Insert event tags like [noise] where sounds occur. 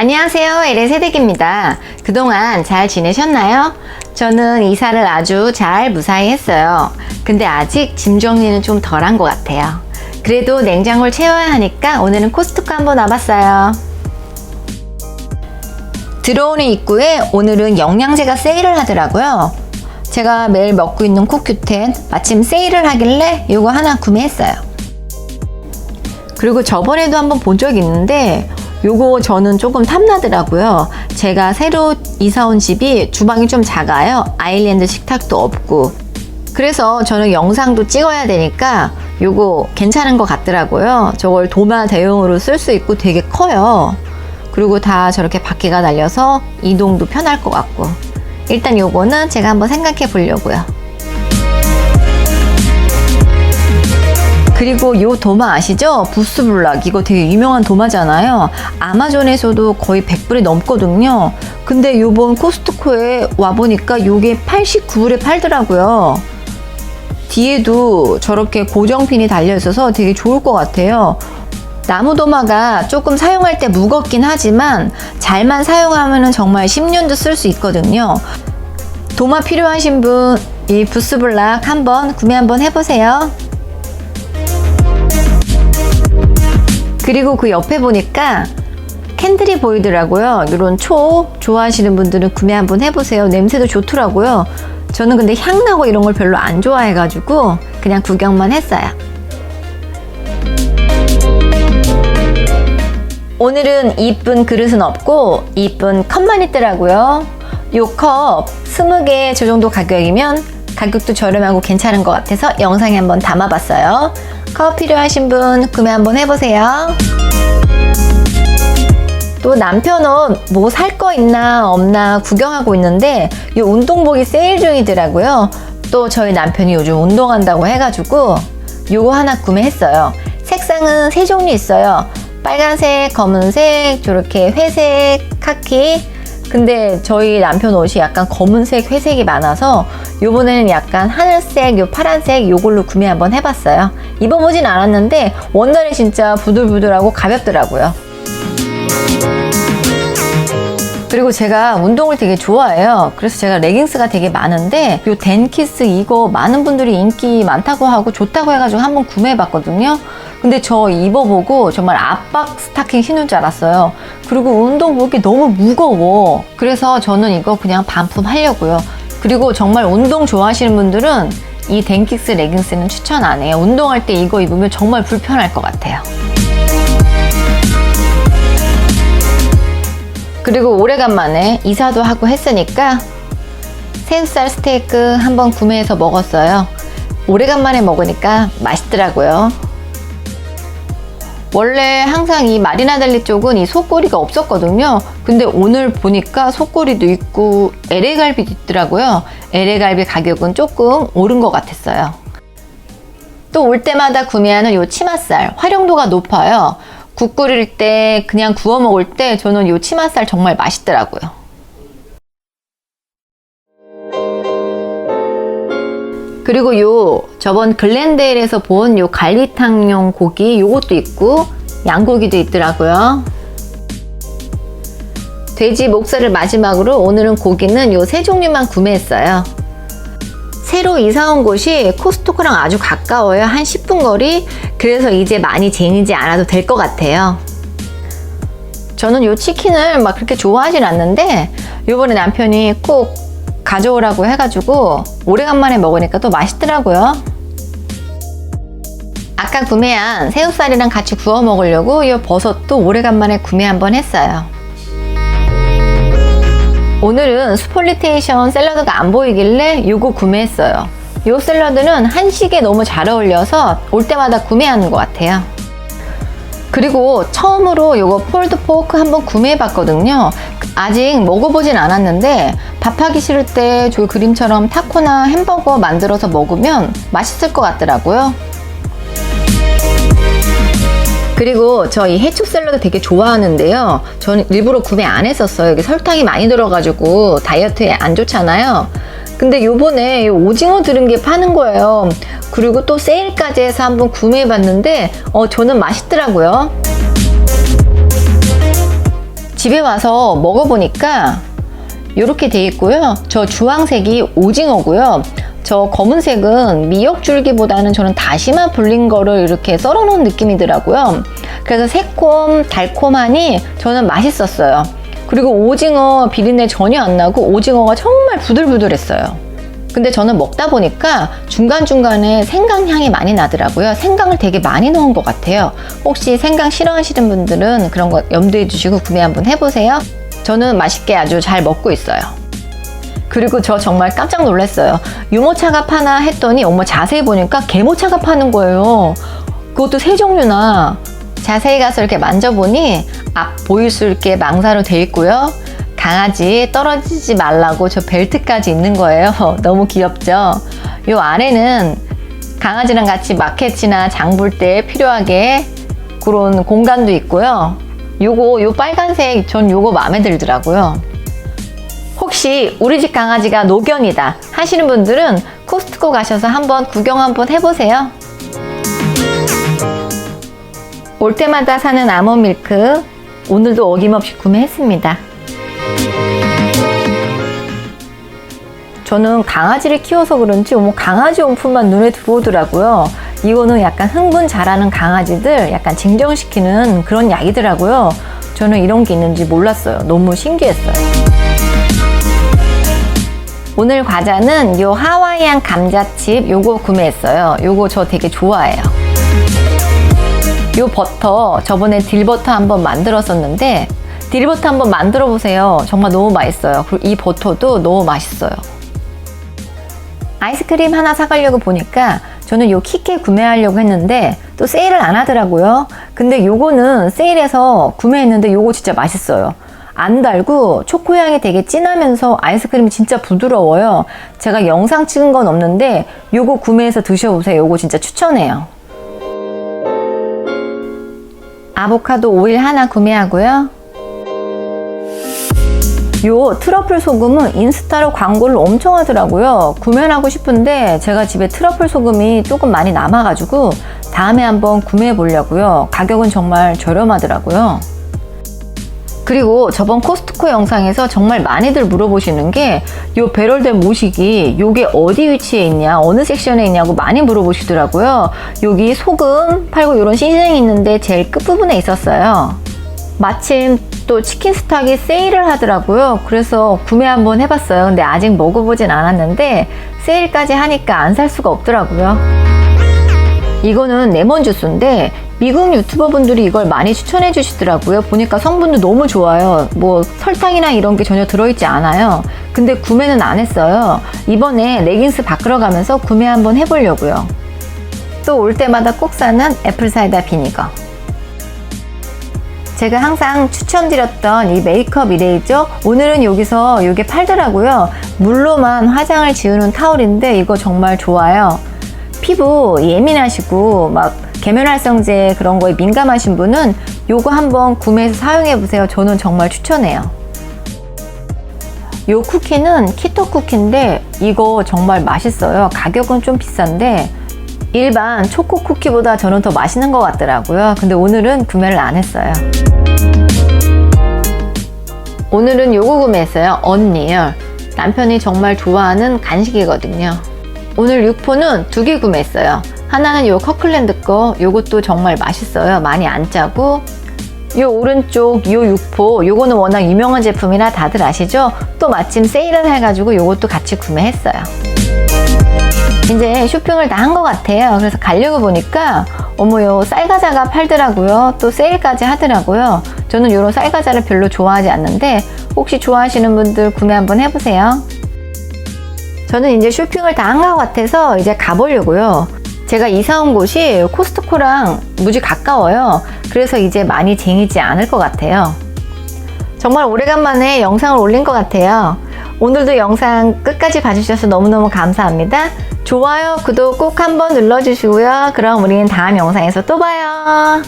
안녕하세요. LA 세대기입니다. 그동안 잘 지내셨나요? 저는 이사를 아주 잘 무사히 했어요. 근데 아직 짐 정리는 좀 덜한 것 같아요. 그래도 냉장고를 채워야 하니까 오늘은 코스트코 한번 와봤어요. 들어오는 입구에 오늘은 영양제가 세일을 하더라고요. 제가 매일 먹고 있는 코큐텐 마침 세일을 하길래 이거 하나 구매했어요. 그리고 저번에도 한번 본 적이 있는데 요거 저는 조금 탐나더라고요. 제가 새로 이사 온 집이 주방이 좀 작아요. 아일랜드 식탁도 없고. 그래서 저는 영상도 찍어야 되니까 요거 괜찮은 것 같더라고요. 저걸 도마 대용으로 쓸 수 있고 되게 커요. 그리고 다 저렇게 바퀴가 달려서 이동도 편할 것 같고. 일단 요거는 제가 한번 생각해 보려고요. 그리고 요 도마 아시죠? 부스블락 이거 되게 유명한 도마잖아요. 아마존에서도 거의 100불이 넘거든요. 근데 요번 코스트코에 와보니까 요게 89불에 팔더라고요. 뒤에도 저렇게 고정핀이 달려 있어서 되게 좋을 것 같아요. 나무 도마가 조금 사용할 때 무겁긴 하지만 잘만 사용하면 정말 10년도 쓸 수 있거든요. 도마 필요하신 분 이 부스블락 한번 구매 한번 해보세요. 그리고 그 옆에 보니까 캔들이 보이더라고요. 이런 초 좋아하시는 분들은 구매 한번 해보세요. 냄새도 좋더라고요. 저는 근데 향 나고 이런 걸 별로 안 좋아해가지고 그냥 구경만 했어요. 오늘은 이쁜 그릇은 없고 이쁜 컵만 있더라고요. 요 컵 20개 저 정도 가격이면 가격도 저렴하고 괜찮은 것 같아서 영상에 한번 담아봤어요. 컵 필요하신 분 구매 한번 해보세요. 또 남편은 뭐 살 거 있나 없나 구경하고 있는데 이 운동복이 세일 중이더라고요. 또 저희 남편이 요즘 운동한다고 해가지고 요거 하나 구매했어요. 색상은 세 종류 있어요. 빨간색, 검은색, 저렇게 회색, 카키. 근데 저희 남편 옷이 약간 검은색, 회색이 많아서 요번에는 약간 하늘색, 요 파란색 요걸로 구매 한번 해봤어요. 입어보진 않았는데 원단이 진짜 부들부들하고 가볍더라고요. 그리고 제가 운동을 되게 좋아해요. 그래서 제가 레깅스가 되게 많은데 요 덴키스 이거 많은 분들이 인기 많다고 하고 좋다고 해가지고 한번 구매해봤거든요. 근데 저 입어보고 정말 압박 스타킹 신을 줄 알았어요. 그리고 운동복이 너무 무거워. 그래서 저는 이거 그냥 반품하려고요. 그리고 정말 운동 좋아하시는 분들은 이 덴키스 레깅스는 추천 안 해요. 운동할 때 이거 입으면 정말 불편할 것 같아요. 그리고 오래간만에 이사도 하고 했으니까 새우살 스테이크 한번 구매해서 먹었어요. 오래간만에 먹으니까 맛있더라고요. 원래 항상 이 마리나델리 쪽은 이 속꼬리가 없었거든요. 근데 오늘 보니까 속꼬리도 있고 LA 갈비도 있더라고요. LA 갈비 가격은 조금 오른 것 같았어요. 또 올 때마다 구매하는 요 치맛살 활용도가 높아요. 국 끓일 때 그냥 구워 먹을 때 저는 요 치맛살 정말 맛있더라고요. 그리고 요 저번 글렌데일에서 본 요 갈비탕용 고기 요것도 있고 양고기도 있더라고요. 돼지 목살을 마지막으로 오늘은 고기는 요 세 종류만 구매했어요. 새로 이사 온 곳이 코스트코랑 아주 가까워요. 한 10분 거리. 그래서 이제 많이 쟁이지 않아도 될 것 같아요. 저는 요 치킨을 막 그렇게 좋아하진 않는데 요번에 남편이 꼭 가져오라고 해가지고 오래간만에 먹으니까 또 맛있더라고요. 아까 구매한 새우살이랑 같이 구워 먹으려고 이 버섯도 오래간만에 구매 한번 했어요. 오늘은 스폴리테이션 샐러드가 안 보이길래 이거 구매했어요. 이 샐러드는 한식에 너무 잘 어울려서 올 때마다 구매하는 것 같아요. 그리고 처음으로 이거 폴드 포크 한번 구매해 봤거든요. 아직 먹어보진 않았는데 밥하기 싫을 때 저 그림처럼 타코나 햄버거 만들어서 먹으면 맛있을 것 같더라고요. 그리고 저이 해초 샐러드 되게 좋아하는데요. 저는 일부러 구매 안 했었어요. 여기 설탕이 많이 들어가지고 다이어트에 안 좋잖아요. 근데 요번에 오징어 들은 게 파는 거예요. 그리고 또 세일까지 해서 한번 구매해 봤는데, 어, 저는 맛있더라고요. 집에 와서 먹어보니까 이렇게 돼 있고요. 저 주황색이 오징어고요. 저 검은색은 미역줄기보다는 저는 다시마 불린 거를 이렇게 썰어 놓은 느낌이더라고요. 그래서 새콤, 달콤하니 저는 맛있었어요. 그리고 오징어 비린내 전혀 안 나고 오징어가 정말 부들부들했어요. 근데 저는 먹다 보니까 중간중간에 생강 향이 많이 나더라고요. 생강을 되게 많이 넣은 것 같아요. 혹시 생강 싫어하시는 분들은 그런 거 염두에 두시고 구매 한번 해보세요. 저는 맛있게 아주 잘 먹고 있어요. 그리고 저 정말 깜짝 놀랐어요. 유모차가 파나 했더니 어머 자세히 보니까 개모차가 파는 거예요. 그것도 세 종류나 자세히 가서 이렇게 만져보니 앞 보일 수 있게 망사로 돼 있고요. 강아지 떨어지지 말라고 저 벨트까지 있는 거예요. [laughs] 너무 귀엽죠? 요 아래는 강아지랑 같이 마켓이나 장 볼 때 필요하게 그런 공간도 있고요. 요거 요 빨간색 전 요거 마음에 들더라고요. 혹시 우리 집 강아지가 노견이다 하시는 분들은 코스트코 가셔서 한번 구경 한번 해보세요. 올 때마다 사는 아몬 밀크 오늘도 어김없이 구매했습니다. 저는 강아지를 키워서 그런지 어머 강아지 용품만 눈에 들어오더라고요. 이거는 약간 흥분 잘하는 강아지들 약간 진정시키는 그런 약이더라고요. 저는 이런 게 있는지 몰랐어요. 너무 신기했어요. 오늘 과자는 요 하와이안 감자칩 요거 구매했어요. 요거 저 되게 좋아해요. 요 버터 저번에 딜버터 한번 만들었었는데 딜버터 한번 만들어 보세요. 정말 너무 맛있어요. 그리고 이 버터도 너무 맛있어요. 아이스크림 하나 사가려고 보니까 저는 요 키케 구매하려고 했는데 또 세일을 안 하더라고요. 근데 요거는 세일해서 구매했는데 요거 진짜 맛있어요. 안 달고 초코 향이 되게 진하면서 아이스크림이 진짜 부드러워요. 제가 영상 찍은 건 없는데 요거 구매해서 드셔보세요. 요거 진짜 추천해요. 아보카도 오일 하나 구매하고요. 요 트러플 소금은 인스타로 광고를 엄청 하더라고요. 구매를 하고 싶은데 제가 집에 트러플 소금이 조금 많이 남아가지고 다음에 한번 구매해 보려고요. 가격은 정말 저렴하더라고요. 그리고 저번 코스트코 영상에서 정말 많이들 물어보시는 게요 배럴된 모식이 요게 어디 위치에 있냐 어느 섹션에 있냐고 많이 물어보시더라고요. 여기 소금 팔고 이런 시즌이 있는데 제일 끝부분에 있었어요. 마침 또 치킨 스탁이 세일을 하더라고요. 그래서 구매 한번 해봤어요. 근데 아직 먹어보진 않았는데 세일까지 하니까 안 살 수가 없더라고요. 이거는 레몬 주스인데 미국 유튜버 분들이 이걸 많이 추천해 주시더라고요. 보니까 성분도 너무 좋아요. 뭐 설탕이나 이런 게 전혀 들어있지 않아요. 근데 구매는 안 했어요. 이번에 레깅스 바꾸러 가면서 구매 한번 해보려고요. 또 올 때마다 꼭 사는 애플 사이다 비니거. 제가 항상 추천드렸던 이 메이크업 이레이저 오늘은 여기서 이게 팔더라고요. 물로만 화장을 지우는 타올인데 이거 정말 좋아요. 피부 예민하시고 막 계면활성제 그런 거에 민감하신 분은 요거 한번 구매해서 사용해 보세요. 저는 정말 추천해요. 요 쿠키는 키토 쿠키인데 이거 정말 맛있어요. 가격은 좀 비싼데 일반 초코 쿠키보다 저는 더 맛있는 것 같더라고요. 근데 오늘은 구매를 안 했어요. 오늘은 요거 구매했어요. 언니얼. 남편이 정말 좋아하는 간식이거든요. 오늘 육포는 두 개 구매했어요. 하나는 요 커클랜드 거, 요것도 정말 맛있어요. 많이 안 짜고. 요 오른쪽 요 육포, 요거는 워낙 유명한 제품이라 다들 아시죠? 또 마침 세일을 해가지고 요것도 같이 구매했어요. 이제 쇼핑을 다 한 것 같아요. 그래서 가려고 보니까 어머 요 쌀과자가 팔더라고요. 또 세일까지 하더라고요. 저는 요런 쌀과자를 별로 좋아하지 않는데 혹시 좋아하시는 분들 구매 한번 해보세요. 저는 이제 쇼핑을 다 한 것 같아서 이제 가보려고요. 제가 이사 온 곳이 코스트코랑 무지 가까워요. 그래서 이제 많이 쟁이지 않을 것 같아요. 정말 오래간만에 영상을 올린 것 같아요. 오늘도 영상 끝까지 봐주셔서 너무너무 감사합니다. 좋아요, 구독 꼭 한번 눌러주시고요. 그럼 우리는 다음 영상에서 또 봐요.